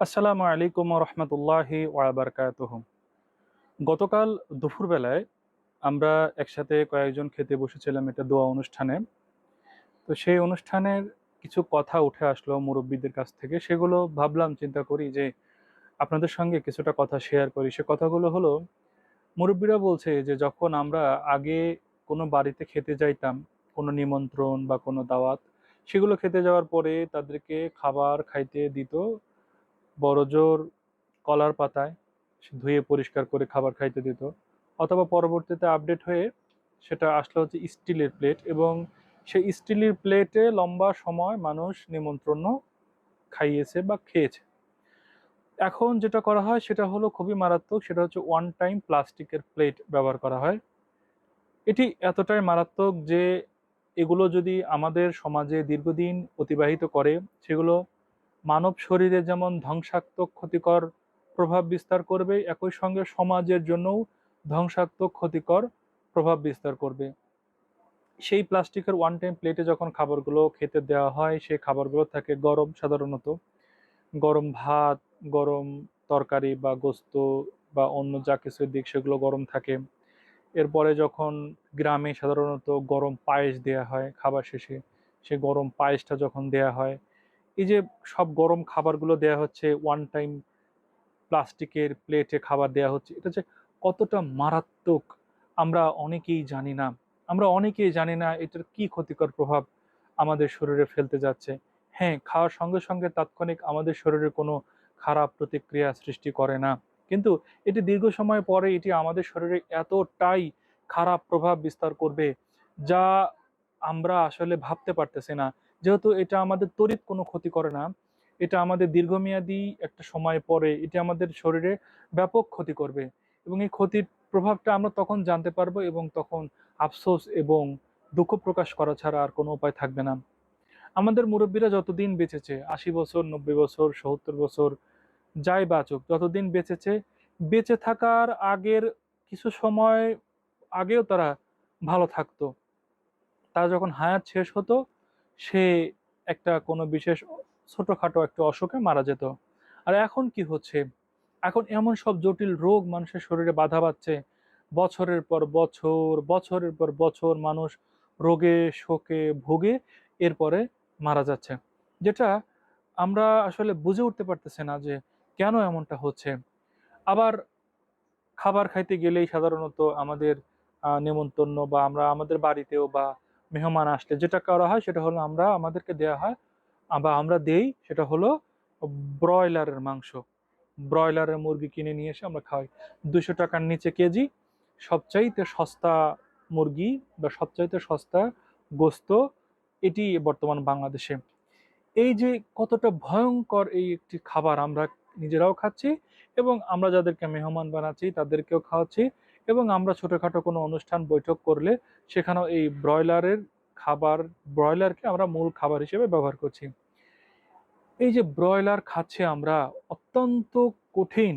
আসসালামু আলাইকুম রহমতুল্লাহি ওয়াবারকাতুহ গতকাল দুপুরবেলায় আমরা একসাথে কয়েকজন খেতে বসেছিলাম এটা দোয়া অনুষ্ঠানে। তো সেই অনুষ্ঠানের কিছু কথা উঠে আসলো মুরব্বীদের কাছ থেকে। সেগুলো ভাবলাম, চিন্তা করি যে আপনাদের সঙ্গে কিছুটা কথা শেয়ার করি। সে কথাগুলো হলো, মুরব্বীরা বলছে যে যখন আমরা আগে কোনো বাড়িতে খেতে যাইতাম, কোনো নিমন্ত্রণ বা কোনো দাওয়াত, সেগুলো খেতে যাওয়ার পরে তাদেরকে খাবার খাইতে দিত। বড়জোর কলার পাতায় ধুয়ে পরিষ্কার করে খাবার খাইতে দিত। অথবা পরবর্তীতে আপডেট হয়ে সেটা আসলো হচ্ছে স্টিলের প্লেট এবং সেই স্টিলের প্লেটে লম্বা সময় মানুষ নিমন্ত্রণ খাইয়েছে বা খেয়েছে। এখন যেটা করা হয় সেটা হলো খুবই মারাত্মক, সেটা হচ্ছে ওয়ান টাইম প্লাস্টিকের প্লেট ব্যবহার করা হয়। এটি এতটাই মারাত্মক যে এগুলো যদি আমাদের সমাজে দীর্ঘদিন অতিবাহিত করে, সেগুলো মানব শরীরে যেমন ধ্বংসাত্মক ক্ষতিকর প্রভাব বিস্তার করবে, একই সঙ্গে সমাজের জন্যও ধ্বংসাত্মক ক্ষতিকর প্রভাব বিস্তার করবে। সেই প্লাস্টিকের ওয়ান টাইম প্লেটে যখন খাবারগুলো খেতে দেওয়া হয় সেই খাবারগুলো থাকে গরম সাধারণত। গরম ভাত, গরম তরকারি বা গোস্ত বা অন্য যা কিছু দিক সেগুলো গরম থাকে। এরপরে যখন গ্রামে সাধারণত গরম পায়েস দেয়া হয় খাবার শেষে, সে গরম পায়েসটা যখন দেয়া হয় এই যে সব গরম খাবারগুলো দেয়া হচ্ছে ওয়ান টাইম প্লাস্টিকের প্লেটে খাবার দেয়া হচ্ছে, এটা যে কতটা মারাত্মক, আমরা অনেকেই জানি না। আমরা অনেকেই জানি না এটার কি ক্ষতিকর প্রভাব আমাদের শরীরে ফেলতে যাচ্ছে। হ্যাঁ খাওয়ার সঙ্গে সঙ্গে তাৎক্ষণিক আমাদের শরীরে কোনো খারাপ প্রতিক্রিয়া সৃষ্টি করে না। কিন্তু এটি দীর্ঘ সময় পরে এটি আমাদের শরীরে এতটাই খারাপ প্রভাব বিস্তার করবে, যা আমরা আসলে ভাবতে পারতেছি না। যেহেতু এটা আমাদের তড়িৎ কোনো ক্ষতি করে না, এটা আমাদের দীর্ঘমেয়াদী একটা সময় পরে এটা আমাদের শরীরে ব্যাপক ক্ষতি করবে এবং এই ক্ষতির প্রভাবটা আমরা তখন জানতে পারব এবং তখন আফসোস এবং দুঃখ প্রকাশ করা ছাড়া আর কোনো উপায় থাকবে না। আমাদের মুরব্বীরা যতদিন বেঁচেছে, আশি বছর, নব্বই বছর, সত্তর বছর, যাই বাঁচুক, যতদিন বেঁচেছে, বেঁচে থাকার আগের কিছু সময় আগেও তারা ভালো থাকতো। তারা যখন হায়াত শেষ হতো সে একটা কোনো বিশেষ ছোটোখাটো একটা অসুখে মারা যেত। আর এখন কি হচ্ছে? এখন এমন সব জটিল রোগ মানুষের শরীরে বাধা পাচ্ছে। বছরের পর বছর, বছরের পর বছর মানুষ রোগে, শোকে ভোগে এরপরে মারা যাচ্ছে। যেটা আমরা আসলে বুঝে উঠতে পারতেছি না যে কেন এমনটা হচ্ছে। আবার খাবার খাইতে গেলেই সাধারণত আমাদের নেমন্তন্ন বা আমরা আমাদের বাড়িতেও বা মেহমান আসলে যেটা করা হয় সেটা হলো আমরা আমাদেরকে দেয়া হয় বা আমরা দেই সেটা হলো ব্রয়লারের মাংস। ব্রয়লারের মুরগি কিনে নিয়ে এসে আমরা খাওয়াই। দুশো টাকার নিচে কেজি সবচাইতে সস্তা মুরগি বা সবচাইতে সস্তা গোস্ত এটি বর্তমান বাংলাদেশে। এই যে কতটা ভয়ঙ্কর এই একটি খাবার আমরা নিজেরাও খাচ্ছি এবং আমরা যাদেরকে মেহমান বানাচ্ছি তাদেরকেও খাওয়াচ্ছি। এবং আমরা ছোটোখাটো কোনো অনুষ্ঠান বৈঠক করলে সেখানেও এই ব্রয়লারের খাবার, ব্রয়লারকে আমরা মূল খাবার হিসেবে ব্যবহার করছি। এই যে ব্রয়লার খাচ্ছে আমরা, অত্যন্ত কঠিন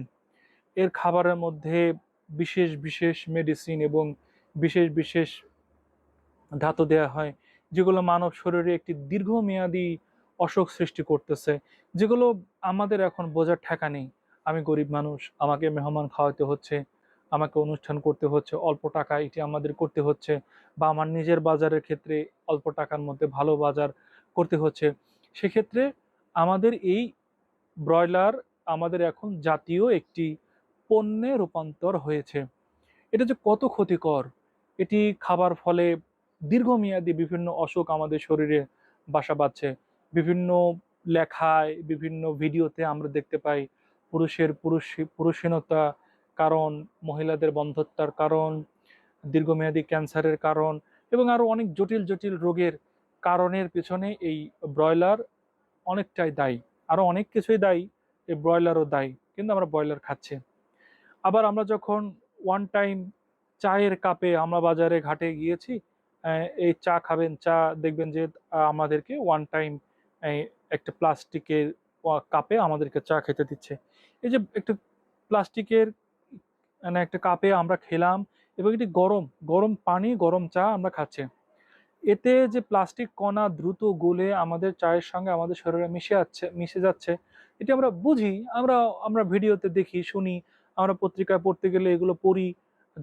এর খাবারের মধ্যে বিশেষ বিশেষ মেডিসিন এবং বিশেষ বিশেষ ধাতু দেওয়া হয়, যেগুলো মানব শরীরে একটি দীর্ঘমেয়াদী অসুখ সৃষ্টি করতেছে, যেগুলো আমাদের এখন বোঝার ঠেকা নেই। আমি গরিব মানুষ, আমাকে মেহমান খাওয়াতে হচ্ছে। আমাকে অনুষ্ঠান করতে হচ্ছে, অল্প টাকা এটি আমাদের করতে হচ্ছে বা আমার নিজের বাজারের ক্ষেত্রে অল্প টাকার মধ্যে ভালো বাজার করতে হচ্ছে। সেক্ষেত্রে আমাদের এই ব্রয়লার আমাদের এখন জাতীয় একটি পণ্যে রূপান্তর হয়েছে। এটা যে কত ক্ষতিকর! এটি খাবার ফলে দীর্ঘমেয়াদী বিভিন্ন অসুখ আমাদের শরীরে বাসা বাঁধছে। বিভিন্ন লেখায়, বিভিন্ন ভিডিওতে আমরা দেখতে পাই পুরুষের পুরুষ, পুরুষহীনতা কারণ, মহিলাদের বন্ধত্বার কারণ, দীর্ঘমেয়াদী ক্যান্সারের কারণ এবং আরও অনেক জটিল জটিল রোগের কারণের পেছনে এই ব্রয়লার অনেকটাই দায়ী। আরও অনেক কিছুই দায়ী, এই ব্রয়লারও দায়ী, কিন্তু আমরা ব্রয়লার খাচ্ছি। আবার আমরা যখন ওয়ান টাইম চায়ের কাপে আমরা বাজারে ঘাটে গিয়েছি এই চা খাবেন, চা দেখবেন যে আমাদেরকে ওয়ান টাইম একটা প্লাস্টিকের কাপে আমাদেরকে চা খেতে দিচ্ছে। এই যে, একটা প্লাস্টিকের মানে একটা কাপে আমরা খেলাম এবং এটি গরম গরম পানি, গরম চা আমরা খাচ্ছি। এতে যে প্লাস্টিক কণা দ্রুত গলে আমাদের চায়ের সঙ্গে আমাদের শরীরে মিশে যাচ্ছে মিশে যাচ্ছে, এটি আমরা বুঝি, আমরা আমরা ভিডিওতে দেখি, শুনি, আমরা পত্রিকায় পড়তে গেলে এগুলো পড়ি,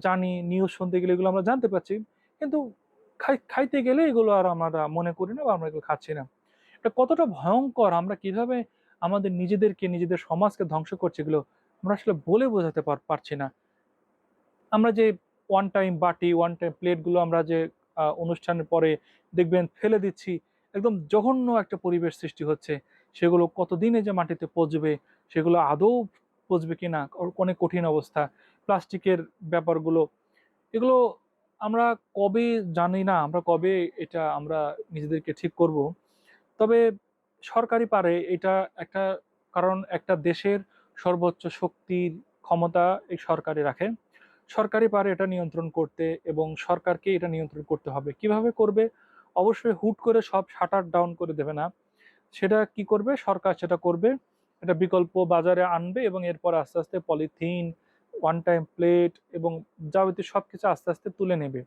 জানি নিউজ শুনতে গেলে এগুলো আমরা জানতে পারছি, কিন্তু খাই, খাইতে গেলে এগুলো আর আমরা মনে করি না বা আমরা এগুলো খাচ্ছি না। এটা কতটা ভয়ঙ্কর, আমরা কীভাবে আমাদের নিজেদেরকে, নিজেদের সমাজকে ধ্বংস করছি এগুলো, আমরা আসলে বলে বোঝাতে পার- পারছি না। আমরা যে ওয়ান টাইম বাটি ওয়ান টাইম প্লেটগুলো আমরা যে অনুষ্ঠানের পরে দেখবেন ফেলে দিচ্ছি, একদম জঘন্য একটা পরিবেশ সৃষ্টি হচ্ছে। সেগুলো কতদিনে যে মাটিতে পচবে, সেগুলো আদৌ পচবে কিনা ও- অনেক কঠিন অবস্থা, প্লাস্টিকের ব্যাপারগুলো, এগুলো আমরা কবে জানি না, আমরা কবে এটা আমরা নিজেদেরকে ঠিক করব। তবে সরকারি পারে এটা একটা, কারণ একটা দেশের সর্বোচ্চ শক্তির ক্ষমতা এই সরকারি রাখে। সরকারি পারে এটা নিয়ন্ত্রণ করতে এবং সরকারকে এটা নিয়ন্ত্রণ করতে হবে। কীভাবে করবে? অবশ্যই হুট করে সব শাটার ডাউন করে দেবে না। সেটা কি করবে? সরকার সেটা করবে। এটা বিকল্প বাজারে আনবে এবং এরপর আস্তে আস্তে পলিথিন ওয়ান টাইম প্লেট এবং যাবতীয় সব কিছু আস্তে আস্তে তুলে নেবে।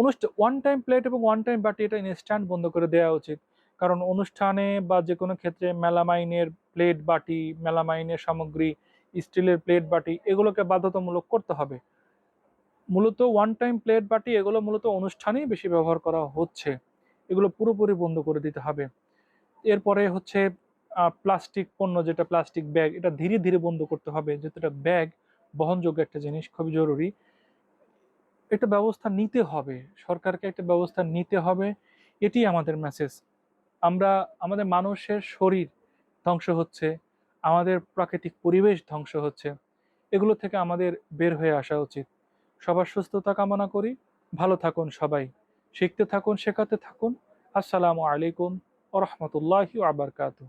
অনুষ্ঠান ওয়ান টাইম প্লেট এবং ওয়ান টাইম বাটি এটা ইনস্ট্যান্ট বন্ধ করে দেওয়া উচিত। কারণ অনুষ্ঠানে বা যে কোনো ক্ষেত্রে মেলামাইনের প্লেট বাটি, মেলামাইনের সামগ্রী স্টিলের প্লেট বাটি এগুলোকে বাধ্যতামূলক করতে হবে। মূলত ওয়ান টাইম প্লেট বাটি এগুলো মূলত অনুষ্ঠানেই বেশি ব্যবহার করা হচ্ছে। এগুলো পুরোপুরি বন্ধ করে দিতে হবে। এরপরে হচ্ছে প্লাস্টিক পণ্য যেটা প্লাস্টিক ব্যাগ এটা ধীরে ধীরে বন্ধ করতে হবে। যেহেতু এটা ব্যাগ বহনযোগ্য একটা জিনিস, খুবই জরুরি। একটা ব্যবস্থা নিতে হবে। সরকারকে একটা ব্যবস্থা নিতে হবে। এটি আমাদের মেসেজ আমরা, আমাদের মানুষের শরীর ধ্বংস হচ্ছে। আমাদের প্রাকৃতিক পরিবেশ ধ্বংস হচ্ছে। এগুলো থেকে আমাদের বের হয়ে আসা উচিত। সবার সুস্থতা কামনা করি। ভালো থাকুন সবাই। শিখতে থাকুন, শেখাতে থাকুন। আসসালামু আলাইকুম ও রহমতুল্লাহি আবরকাত